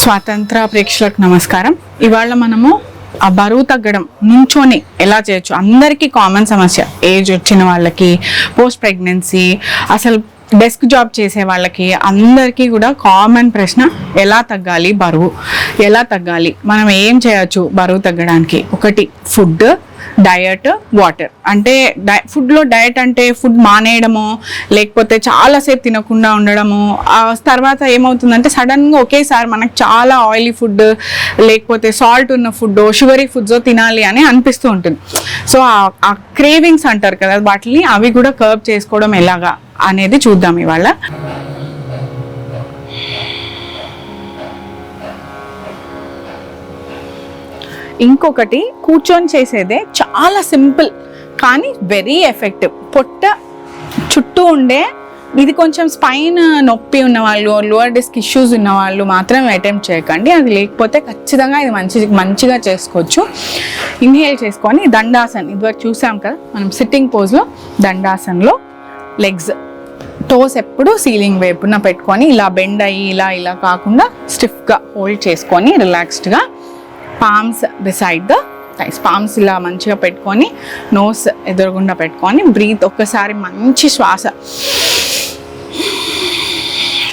స్వాతంత్ర ప్రేక్షలకు నమస్కారం. ఇవాళ మనము ఆ బరువు తగ్గడం నుంచొని ఎలా చేయొచ్చు? అందరికీ కామన్ సమస్య. ఏజ్ వచ్చిన వాళ్ళకి పోస్ట్ ప్రెగ్నెన్సీ అసలు డెస్క్ జాబ్ చేసే వాళ్ళకి అందరికీ కూడా కామన్ ప్రశ్న ఎలా తగ్గాలి బరువు? ఎలా తగ్గాలి? మనం ఏం చేయొచ్చు బరువు తగ్గడానికి? ఒకటి ఫుడ్ డయట్ వాటర్. అంటే డై ఫుడ్లో డయట్ అంటే ఫుడ్ మానేయడము లేకపోతే చాలాసేపు తినకుండా ఉండడము తర్వాత ఏమవుతుందంటే సడన్గా ఒకేసారి మనకు చాలా ఆయిలీ ఫుడ్ లేకపోతే సాల్ట్ ఉన్న ఫుడ్ షుగరీ ఫుడ్స్ తినాలి అని అనిపిస్తూ ఉంటుంది. సో ఆ క్రేవింగ్స్ అంటారు కదా వాటిని అవి కూడా కర్బ్ చేసుకోవడం ఎలాగా అనేది చూద్దాం ఇవాళ. ఇంకొకటి కూర్చొని చేసేదే చాలా సింపుల్ కానీ వెరీ ఎఫెక్టివ్ పొట్ట చుట్టూ ఉండే ఇది కొంచెం స్పైన్ నొప్పి ఉన్న వాళ్ళు లోవర్ డిస్క్ ఇష్యూస్ ఉన్న వాళ్ళు మాత్రం అటెంప్ట్ చేయకండి. అది లేకపోతే ఖచ్చితంగా ఇది మంచి మంచిగా చేసుకోవచ్చు. ఇన్హేల్ చేసుకొని దండాసన్ ఇదివరకు చూసాం కదా మనం సిట్టింగ్ పోజ్లో దండాసన్లో లెగ్స్ టోస్ ఎప్పుడు సీలింగ్ వైపున పెట్టుకొని ఇలా బెండ్ అయ్యి ఇలా ఇలా కాకుండా స్టిఫ్గా హోల్డ్ చేసుకొని రిలాక్స్డ్గా palms beside the thighs palms ఇలా మంచిగా పెట్టుకొని నోస్ ఎదురుగుండా పెట్టుకొని బ్రీత్ ఒక్కసారి మంచి శ్వాస.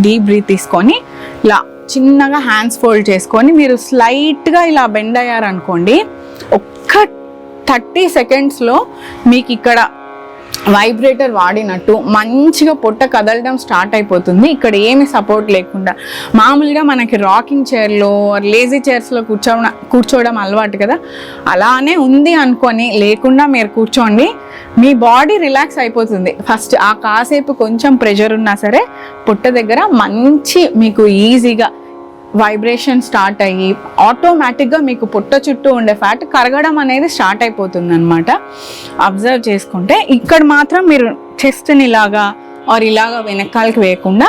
డీప్ బ్రీత్ తీసుకొని ఇలా చిన్నగా హ్యాండ్స్ ఫోల్డ్ చేసుకొని మీరు స్లైట్గా ఇలా బెండ్ అయ్యారనుకోండి ఒక్క థర్టీ సెకండ్స్లో మీకు ఇక్కడ వైబ్రేటర్ వాడినట్టు మంచిగా పొట్ట కదలడం స్టార్ట్ అయిపోతుంది. ఇక్కడ ఏమి సపోర్ట్ లేకుండా. మామూలుగా మనకి రాకింగ్ చైర్లో లేజీ చైర్స్లో కూర్చోవడం కూర్చోవడం అలవాటు కదా. అలానే ఉంది అనుకొని లేకుండా మీరు కూర్చోండి. మీ బాడీ రిలాక్స్ అయిపోతుంది. ఫస్ట్ ఆ కాసేపు కొంచెం ప్రెషర్ ఉన్నా సరే పొట్ట దగ్గర మంచి మీకు ఈజీగా వైబ్రేషన్ స్టార్ట్ అయ్యి ఆటోమేటిక్గా మీకు పుట్ట చుట్టూ ఉండే ఫ్యాట్ కరగడం అనేది స్టార్ట్ అయిపోతుంది అనమాట అబ్జర్వ్ చేసుకుంటే ఇక్కడ మాత్రం మీరు చెస్ట్ని ఇలాగా ఆర్ ఇలాగా వెనకాలకి వేయకుండా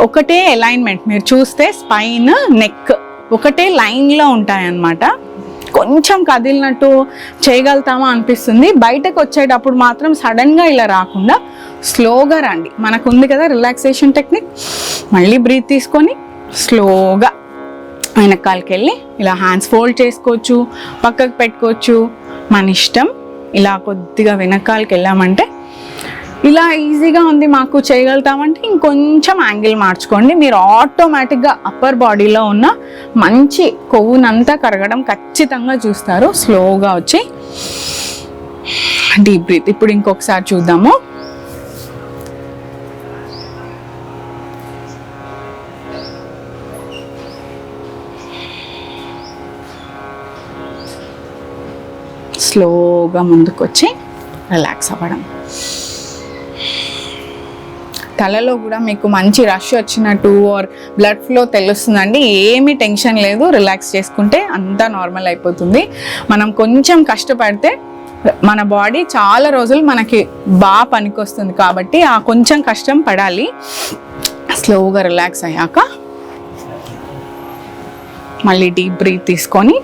ఒకటే అలైన్మెంట్ మీరు చూస్తే స్పైన్ నెక్ ఒకటే లైన్లో ఉంటాయన్నమాట. కొంచెం కదిలినట్టు చేయగలుగుతామా అనిపిస్తుంది. బయటకు వచ్చేటప్పుడు మాత్రం సడన్గా ఇలా రాకుండా స్లోగా రండి. మనకు ఉంది కదా రిలాక్సేషన్ టెక్నిక్ మళ్ళీ బ్రీత్ తీసుకొని స్లోగా వెనకాలకి వెళ్ళి ఇలా హ్యాండ్స్ ఫోల్డ్ చేసుకోవచ్చు పక్కకు పెట్టుకోవచ్చు. మన ఇష్టం ఇలా కొద్దిగా వెనకాలకి వెళ్ళామంటే ఇలా ఈజీగా ఉంది మాకు చేయగలుగుతామంటే ఇంకొంచెం యాంగిల్ మార్చుకోండి. మీరు ఆటోమేటిక్గా అప్పర్ బాడీలో ఉన్న మంచి కొవ్వునంతా కరగడం ఖచ్చితంగా చూస్తారు. స్లోగా వచ్చి డీప్ బ్రీత్ ఇప్పుడు ఇంకొకసారి చూద్దాము. స్లోగా ముందుకు వచ్చి రిలాక్స్ అవ్వడం. తలలో కూడా మీకు మంచి రష్ వచ్చినట్టు ఆర్ బ్లడ్ ఫ్లో తెలుస్తుందండి. ఏమీ టెన్షన్ లేదు. రిలాక్స్ చేసుకుంటే అంతా నార్మల్ అయిపోతుంది. మనం కొంచెం కష్టపడితే మన బాడీ చాలా రోజులు మనకి బాగా పనికొస్తుంది కాబట్టి ఆ కొంచెం కష్టం పడాలి. స్లోగా రిలాక్స్ అయ్యాక మళ్ళీ డీప్ బ్రీత్ తీసుకొని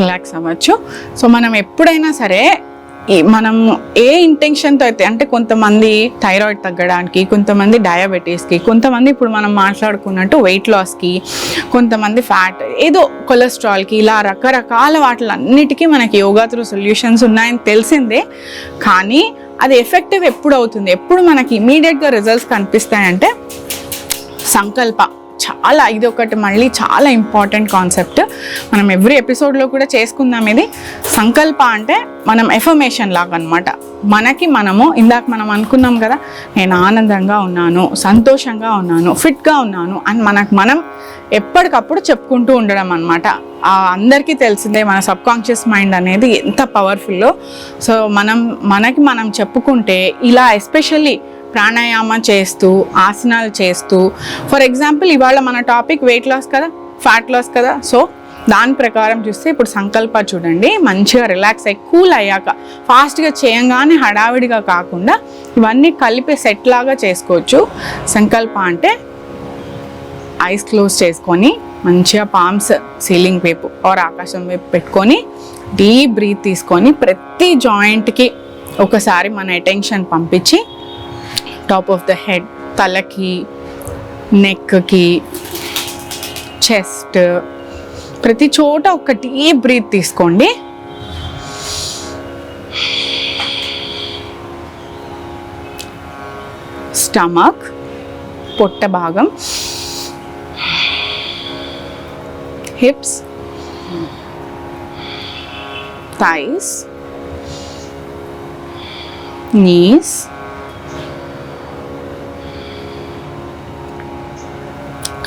రిలాక్స్ అవ్వచ్చు. సో మనం ఎప్పుడైనా సరే మనం ఏ ఇంటెన్షన్తో అయితే అంటే కొంతమంది థైరాయిడ్ తగ్గడానికి కొంతమంది డయాబెటీస్కి కొంతమంది ఇప్పుడు మనం మాట్లాడుకున్నట్టు వెయిట్ లాస్కి కొంతమంది ఫ్యాట్ ఏదో కొలెస్ట్రాల్కి ఇలా రకరకాల వాటిలన్నిటికీ మనకి యోగా త్రూ సొల్యూషన్స్ ఉన్నాయని తెలిసిందే. కానీ అది ఎఫెక్టివ్ ఎప్పుడు అవుతుంది? ఎప్పుడు మనకి ఇమీడియట్గా రిజల్ట్స్ కనిపిస్తాయంటే సంకల్ప. చాలా ఇది ఒకటి మళ్ళీ చాలా ఇంపార్టెంట్ కాన్సెప్ట్ మనం ఎవ్రీ ఎపిసోడ్లో కూడా చేసుకుందాం ఇది. సంకల్ప అంటే మనం ఎఫర్మేషన్ లాగా అనమాట మనకి మనము ఇందాక మనం అనుకున్నాం కదా నేను ఆనందంగా ఉన్నాను సంతోషంగా ఉన్నాను ఫిట్గా ఉన్నాను అని మనకు మనం ఎప్పటికప్పుడు చెప్పుకుంటూ ఉండడం అనమాట అందరికీ తెలిసిందే మన సబ్ కాన్షియస్ మైండ్ అనేది ఎంత పవర్ఫుల్లో సో మనం మనకి మనం చెప్పుకుంటే ఇలా ఎస్పెషల్లీ ప్రాణాయామ చేస్తూ ఆసనాలు చేస్తూ. ఫర్ ఎగ్జాంపుల్ ఇవాళ మన టాపిక్ వెయిట్ లాస్ కదా ఫ్యాట్ లాస్ కదా. సో దాని ప్రకారం చూస్తే ఇప్పుడు సంకల్ప చూడండి. మంచిగా రిలాక్స్ అయ్యి కూల్ అయ్యాక ఫాస్ట్గా చేయంగానే హడావిడిగా కాకుండా ఇవన్నీ కలిపి సెట్ లాగా చేసుకోవచ్చు. సంకల్ప అంటే ఐస్ క్లోజ్ చేసుకొని మంచిగా పామ్స్ సీలింగ్ వైపు ఆర్ ఆకాశం వైపు పెట్టుకొని డీప్ బ్రీత్ తీసుకొని ప్రతి జాయింట్కి ఒకసారి మన అటెన్షన్ పంపించి టాప్ ఆఫ్ ద హెడ్ తలకి నెక్కి చెస్ట్ ప్రతి చోట ఒక డీప్ బ్రీత్ తీసుకోండి. స్టమక్ పొట్ట భాగం. Hips thighs knees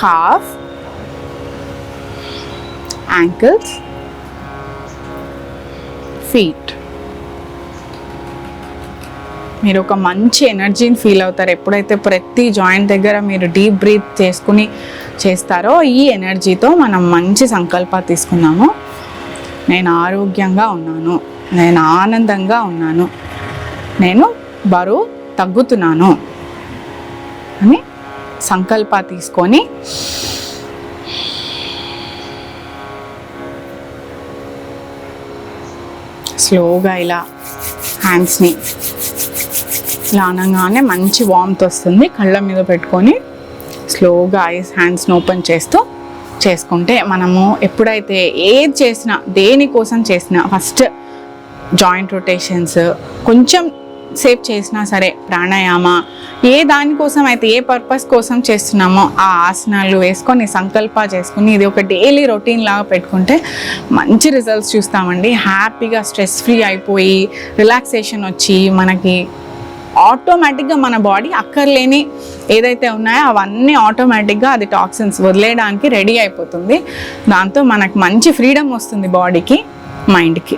calf ankles feet మీరు ఒక మంచి ఎనర్జీని ఫీల్ అవుతారు. ఎప్పుడైతే ప్రతి జాయింట్ దగ్గర మీరు డీప్ బ్రీత్ చేసుకుని చేస్తారో ఈ ఎనర్జీతో మనం మంచి సంకల్ప తీసుకున్నాము నేను ఆరోగ్యంగా ఉన్నాను. నేను ఆనందంగా ఉన్నాను. నేను బరువు తగ్గుతున్నాను. అని సంకల్ప తీసుకొని స్లోగా ఇలా హ్యాండ్స్ని ఇలా అనగానే మంచి వామ్త్ వస్తుంది. కళ్ళ మీద పెట్టుకొని స్లోగా ఐస్ హ్యాండ్స్ని ఓపెన్ చేస్తూ చేసుకుంటే మనము ఎప్పుడైతే ఏది చేసినా దేనికోసం చేసినా ఫస్ట్ జాయింట్ రొటేషన్స్ కొంచెం సేఫ్ చేసినా సరే ప్రాణాయామ ఏ దానికోసం అయితే ఏ పర్పస్ కోసం చేస్తున్నామో ఆ ఆసనాలు వేసుకొని సంకల్ప చేసుకుని ఇది ఒక డైలీ రొటీన్ లాగా పెట్టుకుంటే మంచి రిజల్ట్స్ చూస్తామండి. హ్యాపీగా స్ట్రెస్ ఫ్రీ అయిపోయి రిలాక్సేషన్ వచ్చి మనకి ఆటోమేటిక్గా మన బాడీ అక్కర్లేని ఏదైతే ఉన్నాయో అవన్నీ ఆటోమేటిక్గా అది టాక్సిన్స్ వదిలేయడానికి రెడీ అయిపోతుంది. దాంతో మనకు మంచి ఫ్రీడమ్ వస్తుంది బాడీకి మైండ్కి.